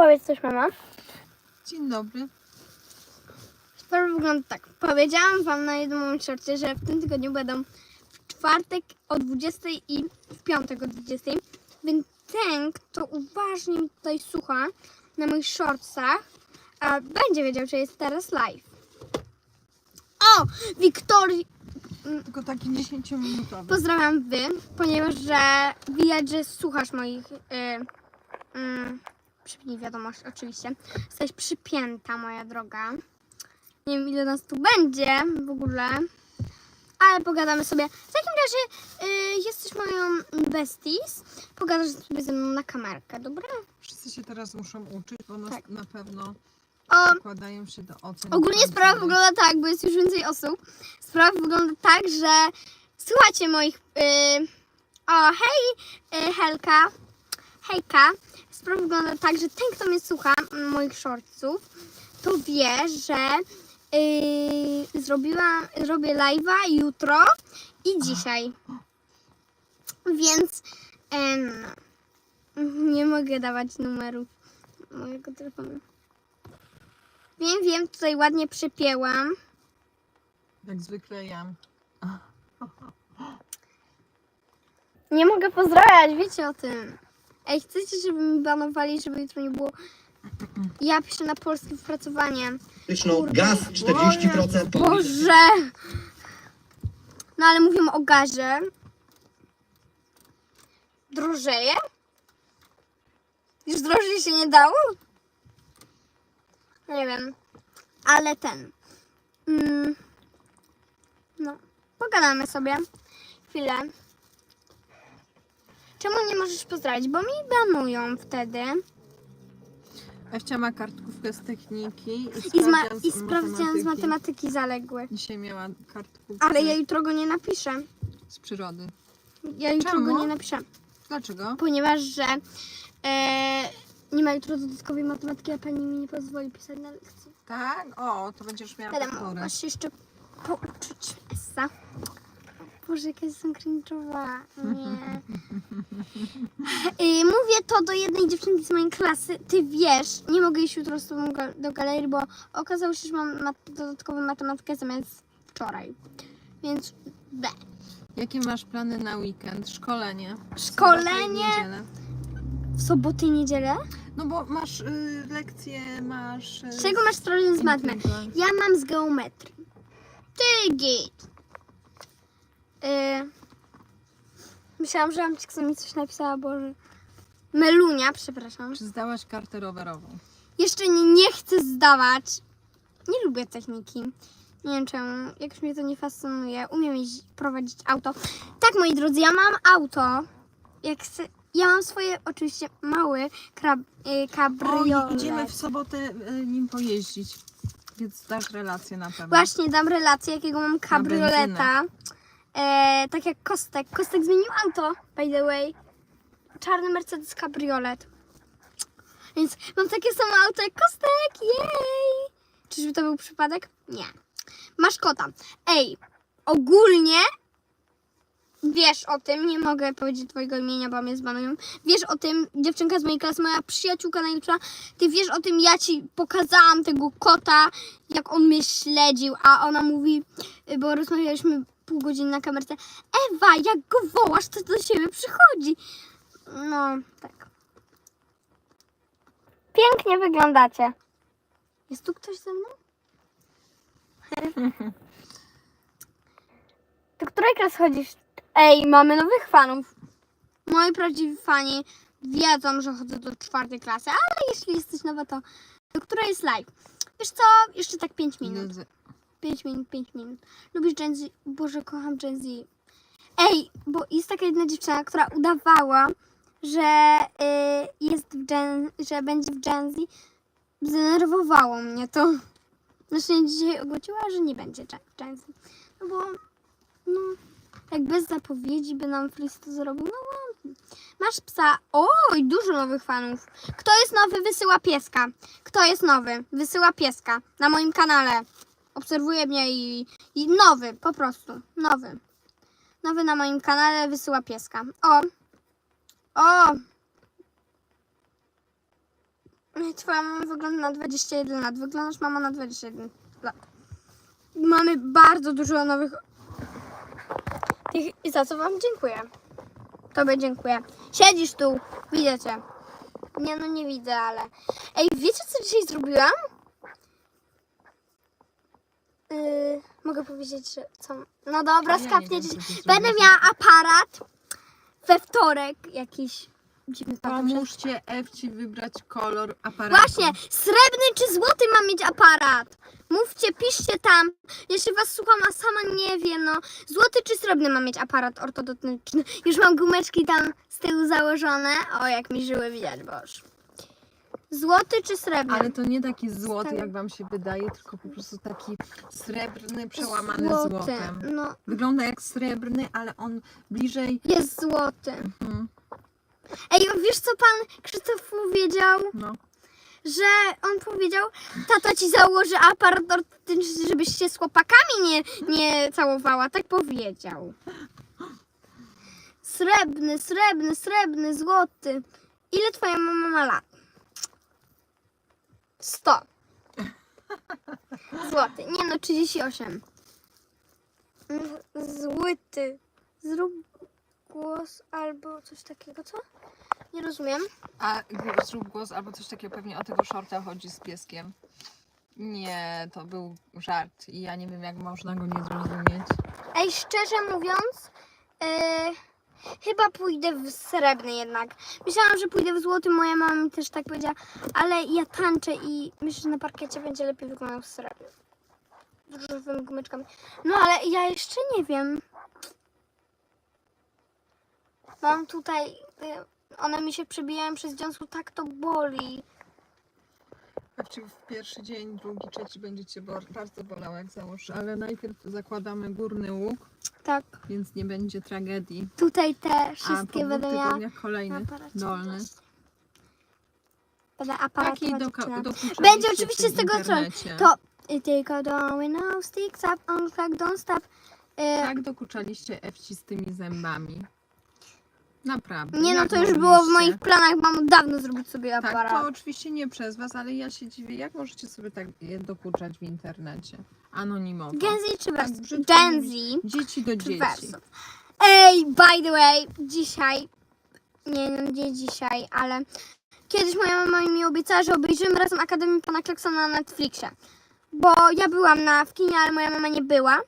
Powiedz coś, mama. Dzień dobry. Sprawa wygląda tak. Powiedziałam wam na jednym moim shorcie, że w tym tygodniu będą w czwartek o 20 i w piątek o 20. Więc ten, kto uważnie mi tutaj słucha na moich shortsach, a będzie wiedział, że jest teraz live. O! Wiktorii... Tylko taki 10-minutowy. Pozdrawiam wy, ponieważ że widać, że słuchasz moich... Yy, yy, przypnij wiadomość, oczywiście. Jesteś przypięta, moja droga. Nie wiem, ile nas tu będzie w ogóle. Ale pogadamy sobie. W takim razie yy, jesteś moją besties. Pogadasz sobie ze mną na kamerkę, dobra? Wszyscy się teraz muszą uczyć, bo nas Tak. na pewno O, się do ocen. ogólnie sprawa wygląda tak, bo jest już więcej osób. Sprawa wygląda tak, że słuchacie moich... Yy, o, hej, yy, Helka. Hejka. Sprawa wygląda tak, że ten, kto mnie słucha, m, moich shortsów, to wie, że yy, zrobiła, zrobię live'a jutro i dzisiaj. Więc em, nie mogę dawać numeru mojego telefonu. Wiem, wiem, tutaj ładnie przypięłam. Jak zwykle ja. Nie mogę pozdrawiać, wiecie o tym. Ej, chcecie, żeby mi banowali, żeby jutro nie było... Ja piszę na polskie wypracowanie. elektryczną, gaz 40%. Boże! No ale mówimy o gazie. Drożeje? Już drożej się nie dało? Nie wiem. Ale ten. Mm, no, pogadamy sobie. Chwilę. Czemu nie możesz pozdrawiać? Bo mi banują wtedy. Ewcia ma kartkówkę z techniki i ma- sprawdzian i sprawdzian z matematyki zaległy. Dzisiaj miała kartkówkę Ale ja jutro go nie napiszę. z przyrody. Ja jutro Czemu? go nie napiszę. Dlaczego? Ponieważ, że e, nie ma jutro dodatkowej matematyki, a pani mi nie pozwoli pisać na lekcji. Tak? O, to będziesz miała powtórę. mogła się jeszcze pouczyć essa. Boże, jaka jestem cringe'owa. Nie. Y, mówię to do jednej dziewczynki z mojej klasy. Ty wiesz, nie mogę iść jutro z tobą ga- do galerii, bo okazało się, że mam mat- dodatkową matematykę zamiast wczoraj. Więc B. Jakie masz plany na weekend? Szkolenie. Szkolenie? Sobotę i niedzielę. W sobotę i niedzielę? No bo masz y, lekcje, masz... Y, Z czego masz problem z matmy? indywidualne. Ja mam z geometrii. Ty git. Yy, myślałam, że Amcik mi coś napisała, Boże. Melunia, przepraszam. Czy zdałaś kartę rowerową? Jeszcze nie, nie chcę zdawać. Nie lubię techniki. Nie wiem czemu. Jakoś mnie to nie fascynuje. Umiem jeździć, prowadzić auto. Tak, moi drodzy, ja mam auto. Jak ja mam swoje oczywiście mały krab, yy, O, kabriolet. idziemy w sobotę y, nim pojeździć. Więc dasz relację na pewno. Właśnie dam relację, jakiego mam kabrioleta. E, tak jak Kostek. Kostek zmienił auto, by the way. Czarny Mercedes kabriolet. Więc mam takie samo auto jak Kostek. Jej! Czyżby to był przypadek? Nie. Masz kota. Ej, ogólnie wiesz o tym, nie mogę powiedzieć twojego imienia, bo mnie zbanują. Wiesz o tym, dziewczynka z mojej klasy, moja przyjaciółka najlepsza, ty wiesz o tym, ja ci pokazałam tego kota, jak on mnie śledził, a ona mówi, bo rozmawialiśmy pół godziny na kamerce, Ewa, jak go wołasz, to do siebie przychodzi. No, tak. Pięknie wyglądacie. Jest tu ktoś ze mną? Do której klasy chodzisz? Ej, mamy nowych fanów. Moi prawdziwi fani wiedzą, że chodzę do czwartej klasy, ale jeśli jesteś nowa, to do której jest live? Wiesz co? Jeszcze tak 5 minut. Z- 5 minut, 5 minut. Lubisz Gen Z? Boże, kocham Gen Z. Ej, bo jest taka jedna dziewczyna, która udawała, że y, jest w Gen, że będzie w Gen Z. Zdenerwowało mnie to. Znaczy dzisiaj ogłosiła, że nie będzie Gen- Z. No bo, no, jak bez zapowiedzi by nam Fris to zrobił, no. Masz psa. Oj, dużo nowych fanów. Kto jest nowy, wysyła pieska. Kto jest nowy, wysyła pieska. Na moim kanale. Obserwuje mnie i, i nowy, po prostu. Nowy. Nowy na moim kanale wysyła pieska. O. O. Twoja mama wygląda na 21 lat. Wyglądasz mama na 21 lat. Mamy bardzo dużo nowych. I za co wam dziękuję. Tobie dziękuję. Siedzisz tu, widzę cię. Nie no, nie widzę, ale. Ej, wiecie co dzisiaj zrobiłam? Yy, mogę powiedzieć, że co. No dobra, ja nie skapniecie. wiem, co ty Będę miała aparat we wtorek jakiś. Dziwny. Pomóżcie Ewci wybrać kolor aparatu. Właśnie, srebrny czy złoty ma mieć aparat? Mówcie, piszcie tam. Się was słucham, a sama nie wiem, no. Złoty czy srebrny ma mieć aparat ortodontyczny? Już mam gumeczki tam z tyłu założone. O, jak mi żyły widać, boż. Złoty czy srebrny? Ale to nie taki złoty, jak wam się wydaje, tylko po prostu taki srebrny, przełamany Złoty, złotem. no. Wygląda jak srebrny, ale on bliżej. Jest złoty. Mhm, Ej, wiesz co pan Krzysztof powiedział? no. Że on powiedział, tata ci założy aparat żebyś się z chłopakami nie, nie całowała. Tak powiedział. Srebrny, srebrny, srebrny, złoty. Ile twoja mama ma lat? 100. Złoty. Nie no, 38. Mm, Złoty. Zrób głos albo coś takiego, co? Nie rozumiem. A zrób głos albo coś takiego, pewnie o tego shorta chodzi z pieskiem. Nie, to był żart i ja nie wiem, jak można go nie zrozumieć. Ej, szczerze mówiąc, e, chyba pójdę w srebrny jednak. Myślałam, że pójdę w złoty, moja mama mi też tak powiedziała, ale ja tańczę i myślę, że na parkiecie będzie lepiej wyglądał w srebrny. Z różowymi gumeczkami. No ale ja jeszcze nie wiem. Mam tutaj, e, one mi się przebijają przez dziąsło, tak to boli. Ewci w pierwszy dzień, drugi, trzeci będzie cię bo- bardzo bolał, jak założysz, ale najpierw zakładamy górny łuk, Tak, więc nie będzie tragedii. tutaj te A po wszystkie dwóch będę miała tygodniach na kolejny, aparacie. dolny. Będę Takiej doka- dokuczaliście Będzie oczywiście z tego co. To y, tylko domino sticks up on track, don't stop. Y, Tak dokuczaliście Ewci z tymi zębami. Naprawdę. nie no, jak to już było w mogliście? moich planach, mam dawno zrobić sobie Tak, to aparat. oczywiście nie przez was, ale ja się dziwię, jak możecie sobie tak je dokuczać w internecie? Anonimowo. Gen Z czy Tak Versus? brzydko Gen. Z Dzieci do czy dzieci. Versus? Ej, by the way, dzisiaj, nie wiem gdzie dzisiaj, ale kiedyś moja mama mi obiecała, że obejrzymy razem Akademię Pana Klaksona na Netflixie. Bo ja byłam na, w kinie, ale moja mama nie była.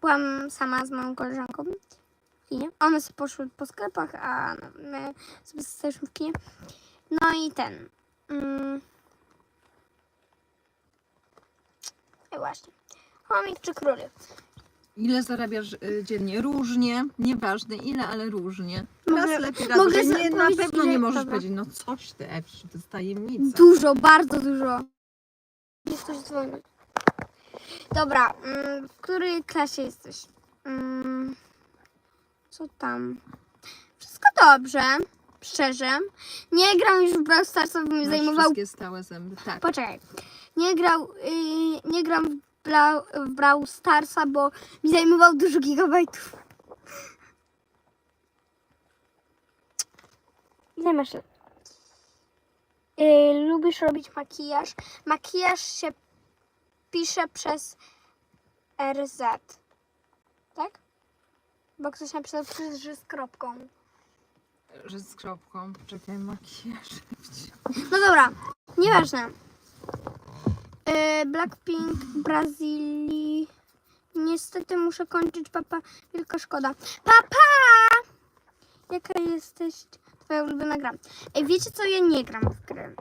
Byłam sama z moją koleżanką kinie. One sobie poszły po sklepach, a my sobie zostaliśmy w kinie. No i ten. Mm, I właśnie. Chomik czy królik? Ile zarabiasz y, dziennie? Różnie, nieważne ile, ale różnie. Mogę- Raz lepiej, raz mogę gorzej. za- Nie, na powiedzieć, pewno ile- nie możesz dobra. powiedzieć, no coś ty Ewci, to jest tajemnica. Dużo, bardzo dużo. Jest ktoś dzwoni. Dobra, mm, w której klasie jesteś? Mm, co tam? Wszystko dobrze, szczerze. Nie gram już w Brawl Starsa, bo mi zajmował... wszystkie stałe zęby, tak. Poczekaj. Nie grał, yy, nie gram w, Bla, w Brawl Starsa, bo mi zajmował dużo gigabajtów. Ile masz lat? Yy, lubisz robić makijaż? Makijaż się pisze przez RZ. Tak? Bo ktoś napisał, że z kropką. Że z kropką, czekaj, makijaż. No dobra, nieważne. Yy, Blackpink, Brazylii. Niestety muszę kończyć, papa. Wielka szkoda. Papa! Jaka jesteś twoja ulubiona gra? Ej, wiecie co? Ja nie gram w gry.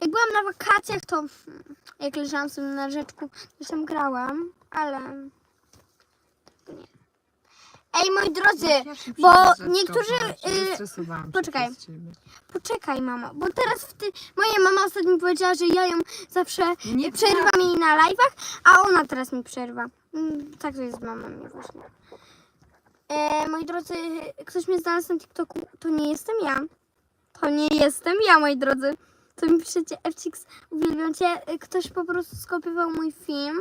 Jak byłam na wakacjach, to mm, jak leżałam sobie na rzeczku, to tam grałam, ale... Ej, moi drodzy, bo niektórzy, y, poczekaj. Poczekaj, mamo, bo teraz w ty... moja mama ostatnio powiedziała, że ja ją zawsze Nie przerywam jej na live'ach, a ona teraz mi przerwa. Mm, Tak to jest z mamą mnie właśnie. E, moi drodzy, ktoś mnie znalazł na TikToku, to nie jestem ja. To nie jestem ja, moi drodzy. To mi piszecie, FCX, uwielbiam cię. E, Ktoś po prostu skopiował mój film.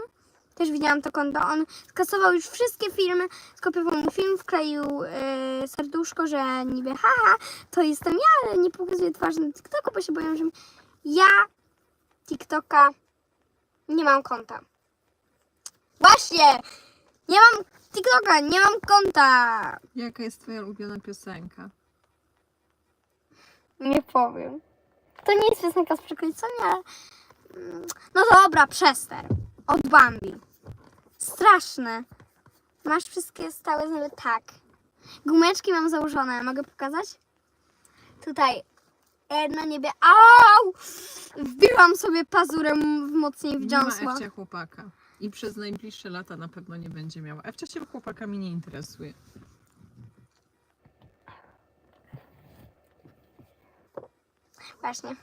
Też widziałam to konto. On skasował już wszystkie filmy, skopiował mój film, wkleił e, serduszko, że niby haha, to jestem ja, ale nie pokazuję twarzy na TikToku, bo się boję, że Ja TikToka nie mam konta. Właśnie! Nie mam TikToka, nie mam konta. Jaka jest twoja ulubiona piosenka? Nie powiem. To nie jest piosenka z przekleństwami, ale... mm, No dobra, przester. Od Bambi. Straszne. Masz wszystkie stałe znamy? Tak. Gumeczki mam założone. Mogę pokazać? Tutaj. E, Na niebie. Au! Wbiłam sobie pazurem w mocniej w Nie ma dziąsło. Ewcia chłopaka. I przez najbliższe lata na pewno nie będzie miała. Ewcia się chłopakami nie interesuje. Właśnie.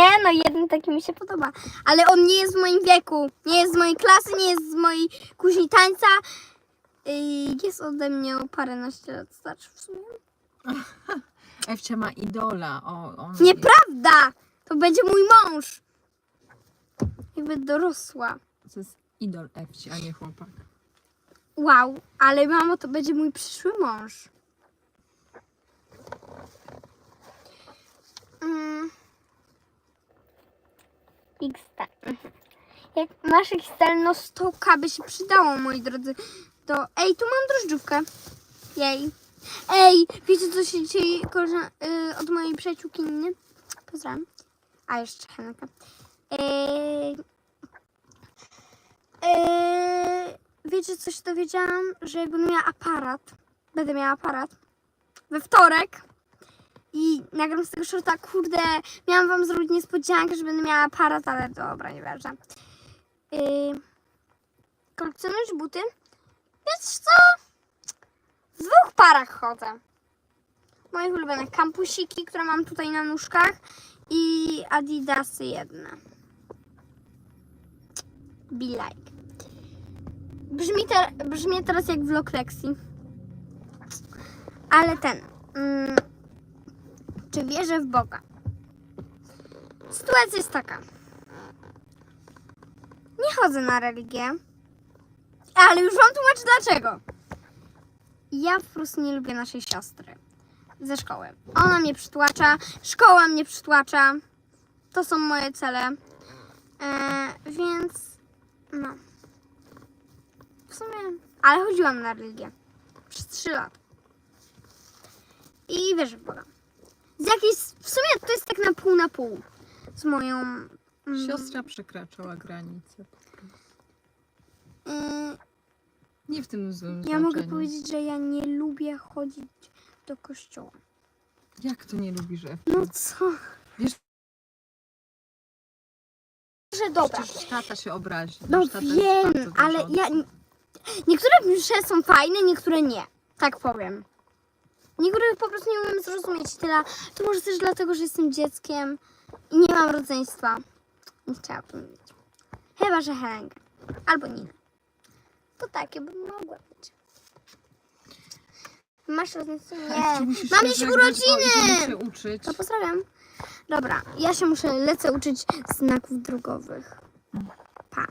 Nie, no jeden taki mi się podoba. Ale on nie jest w moim wieku. Nie jest z mojej klasy, nie jest z mojej kuźni tańca. Yy, Jest ode mnie o paręnaście lat starszy w sumie. Ewcia ma idola. O, on... Nieprawda! To będzie mój mąż. Jakby dorosła. To jest idol Ewci, a nie chłopak. Wow, ale mamo, to będzie mój przyszły mąż. Mm. XT. Jak masz XT, no stoka by się przydało, moi drodzy. To, ej, tu mam drożdżówkę. Jej. Ej, wiecie co się dzieje koleżan- y, od mojej przyjaciółki Niny? Pozdrawiam. A jeszcze Henka. Ej, Eee, wiecie, co się dowiedziałam? Że będę miała aparat, będę miała aparat we wtorek i nagram z tego shorta, kurde, miałam wam zrobić niespodziankę, że będę miała aparat, ale dobra, nieważne. Eee, kolekcjonujesz buty? Wiesz co? W dwóch parach chodzę. Moje ulubione kampusiki, które mam tutaj na nóżkach i adidasy jedne. Be like. Brzmi, te, brzmi teraz jak vlog Lexi. Ale ten. Mm, czy wierzę w Boga? Sytuacja jest taka. Nie chodzę na religię. Ale już wam tłumaczę dlaczego. Ja po prostu nie lubię naszej siostry ze szkoły. Ona mnie przytłacza, szkoła mnie przytłacza. To są moje cele. E, więc no. W sumie. Ale chodziłam na religię. Przez 3 lata. I wierzę w Boga. Z jakiejś. W sumie to jest tak na pół na pół. Z moją. mm, Siostra przekraczała granicę. y, Nie w tym złym ja mogę znaczeniu. powiedzieć, że ja nie lubię chodzić do kościoła. Jak to nie lubisz Ewci? No co? Wiesz, Że dobra. przecież tata się obrazi. No Nasz tata jest wiem, bardzo ale wierzący. ja. Niektóre msze są fajne, niektóre nie. Tak powiem. Niektórych po prostu nie umiem zrozumieć. Tyle. To może też dlatego, że jestem dzieckiem i nie mam rodzeństwa. Nie chciałabym mieć. Chyba, że Helenkę. Albo Ninę. To takie bym mogła być. Masz rodzeństwo? Nie. musisz Mam się dziś żegnać, bo urodziny! idziemy się uczyć. To pozdrawiam. Dobra, ja się muszę, lecę uczyć znaków drogowych. Pa.